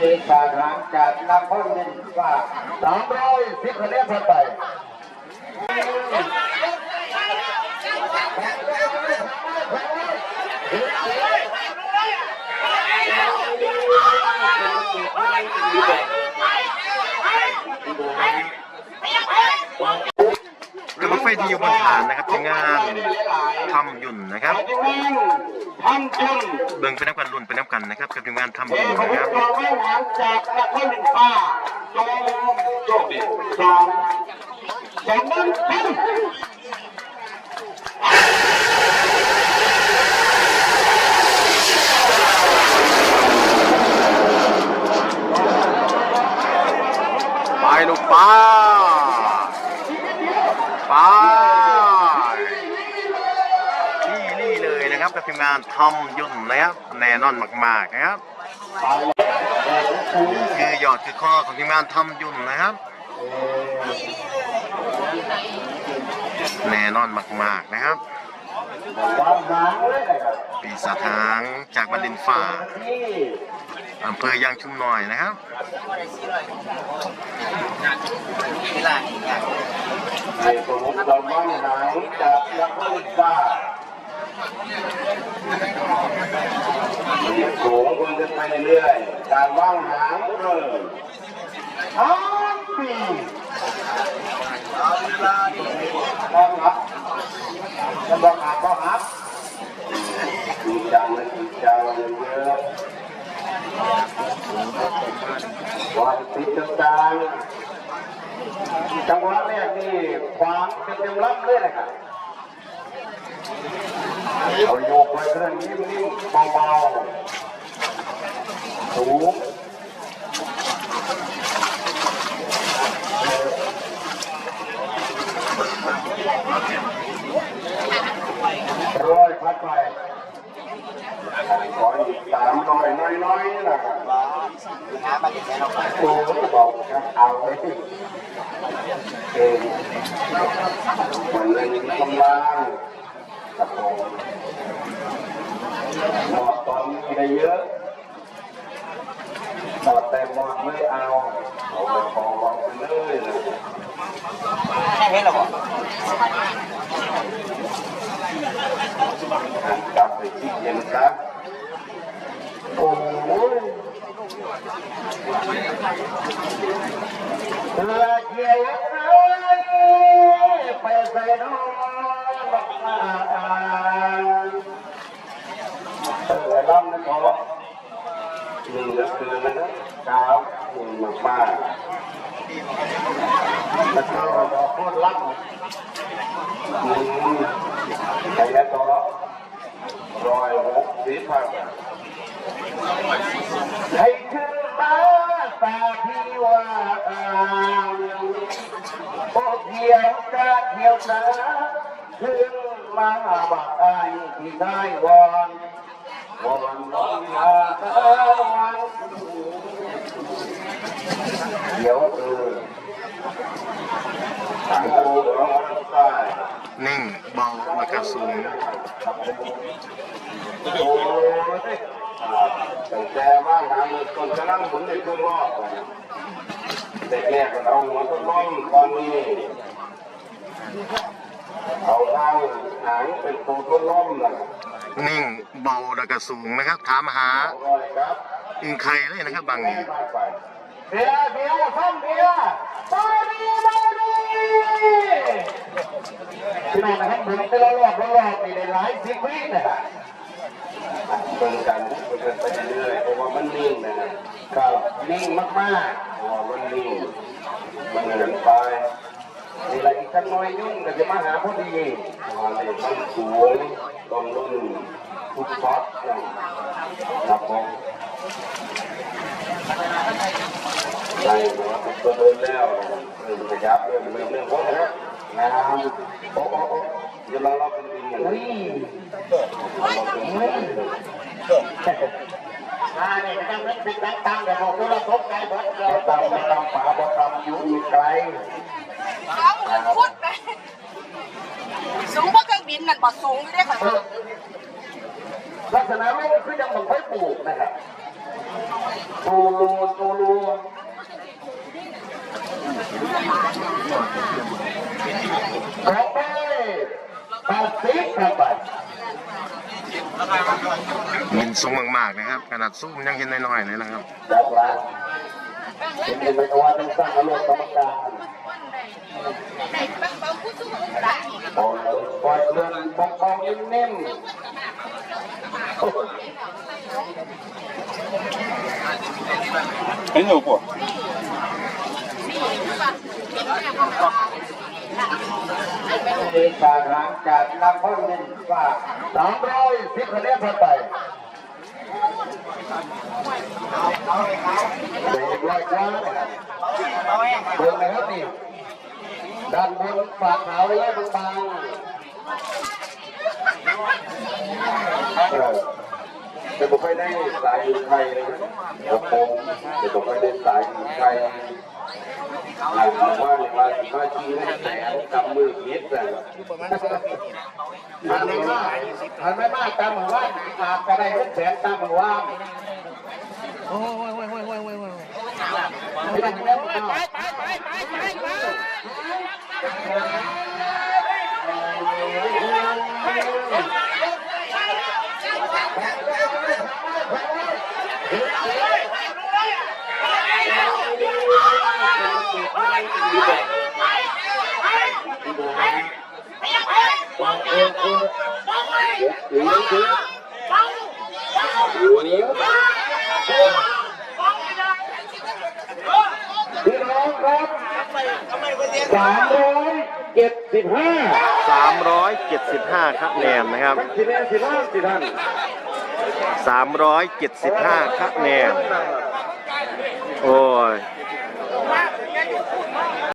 เอกาหลังจากนักพ้นดินว่าสามร้อยสิบคะแนนผ่านไป กระบะไฟที่ อยู่บนฐานนะครับทีมงานทำยุ่นนะครับทำจนเบิ่งเป็นน้ำกันรุ่นเป็นน้ำกันนะครับกับทีมงานทำเอยุ่นขนะวิคทรับย์เราไม่หลังจากนักพ้นดินฟ้าจงโชคดีสองสองหนึ่งเป็นไปลูกป้า ไปนี่นี่เลยนะครับกับทีมงานทำยุ่นนะครับแน่นอนมากๆนะครับคือยอดคือข้อของทีมงานทำยุ่นนะครับแน่นอนมากๆนะครับวางหางเลยนะครับปีศาจทางจากบันดินฝ่า อำเภอยางชุมน้อยนะครับในสมุทรเราวางหางจากนักพ้นดินฟ้าเรียกโขงคนจะไปเรื่อย การว่างหางเริ่มทั้งปีต้องรับจะบอกหาก็หับดีจังเลยดีจังเลยเยอะวันติดต่างๆจังหวะแรก ความเป็นเต็มรับเลยนะครับเราโยกไปเรื่องนิ่มๆเบาๆสูงร้อยพัดไปขออีกสามร้อยน้อยๆนะครับโอ้โหบอกครับเอาไว้เอง วันนี้กำลังกับผมหมอดตอนนี้ได้เยอะหมอดแต่หมอดไม่เอาเอาไปขอบอกไปเลยนะแค่นี้เหรอบอกกลับไปที่เย็นครับโอ้ย รือเกี่ยวเลยไปใน้องบักมาเออลำนะขอหนึ่งก็คือนะเก้าหนึ่งมาป้าแล้วก็เราพูดลับหนึ่งใครแล้วก็รอยหกสิบพัน ให้ขึ้นมาตาที่ว่าอ่างโอเที่ยวกะเที่ยวนะขึ้นมาบักไอ้ที่ได้วอนวอนร้องหาวันเดี๋ยวเออทางกูร้องใต้นิ่งเบาแล้วก็สูงโอ้ย ตั้งแต่ว่างานเลยคนกำลังหมุนในเครื่องรอบเด็กแรกก็เอาหัวต้นล้มตอนนี้เอาข้างหางเป็นปูต้นล้มนะนิ่งเบาแล้วก็สูงนะครับ ถามหาเอาร้อยครับอึงไข่เลยนะครับบางนี้ไปเบียร์เบียร์ซ้ำเบียร์บาดีบาดีพี่น้องนะครับหมุนไปรอบๆรอบๆนี่ได้หลายสิบวินะครับ เบิ่งกันเบิ่งไปเรื่อยเพราะว่ามันนิ่งนะครับครับนิ่งมากๆเพราะว่ามันนิ่งมันเงินไปนี่แหละอีกสักหน้อยยุ่งก็จะมาหาพอดีเพราะว่าเลยมันสูงลงรุ่นฟุตซอลนะครับผมได้หัวติดตัวเดินแล้วเริ่มขยับเริ่มเริ่มเริ่มโอ้โหน้ำโอ้โอ้โอ้เดี๋ยวเราเราเป็นดินอย่างนี้อ่านี่ก็ต้องเป็นแบงค์ตังค์เดี๋ยวบอกว่าเราทบไกลเบิดเราตังค์ไม่ต้องฝาบ่ทำอยู่อีกไกลสองหมื่นฟุตไปสูงกว่าเครื่องบินนั่นบ่สูงอยู่เด้อค่ะลักษณะไม่คือยังบังไฟปลูกนะครับตูรูตูรูต่อไปตัด สิบเข้าไปมินสูงมากๆนะครับ ขนาดซูมยังเห็นน้อยๆเลยนะครับจากร้านเป็นยังไงก็ว่าต้องสร้างอารมณ์กรรมการไหนบ้างบ้างผู้สู้ได้ปล่อยปล่อยเรื่องบองบองนิ่มเป็นอยู่ปะ ๆเอการหางจากนักพ้นนิ่มว่าสามร้อยสิบคะแนนผ่านไปเด็กร้อยกว่านะครับเบิ่งนะครับนี่ด้านบนฝากขาวไว้เลยบางๆ เออจะไม่ได้สายอยู่ไทยเลยนะผมจะบอกไม่ได้สายอยู่ไทยหลังจากว่าเนี่ยว่าสิบห้าทีนั่แสนกำมือคิดเลยมันไม่มากมันไม่มากตามมือว่าอาจจะได้เป็นแสนตามมือว่าโอ้ยโอ้ยโอ้ยโอ้ยโอ้ยโอ้ยโอ้ยไม่ได้ไม่ได้ไม่ได้หรือยังคือวันนี้ พี่น้องครับสามร้อยเจ็ดสิบห้า375คะแนนนะครับสิแนนสิล่าสิท่าน375คะแนน โอ้ย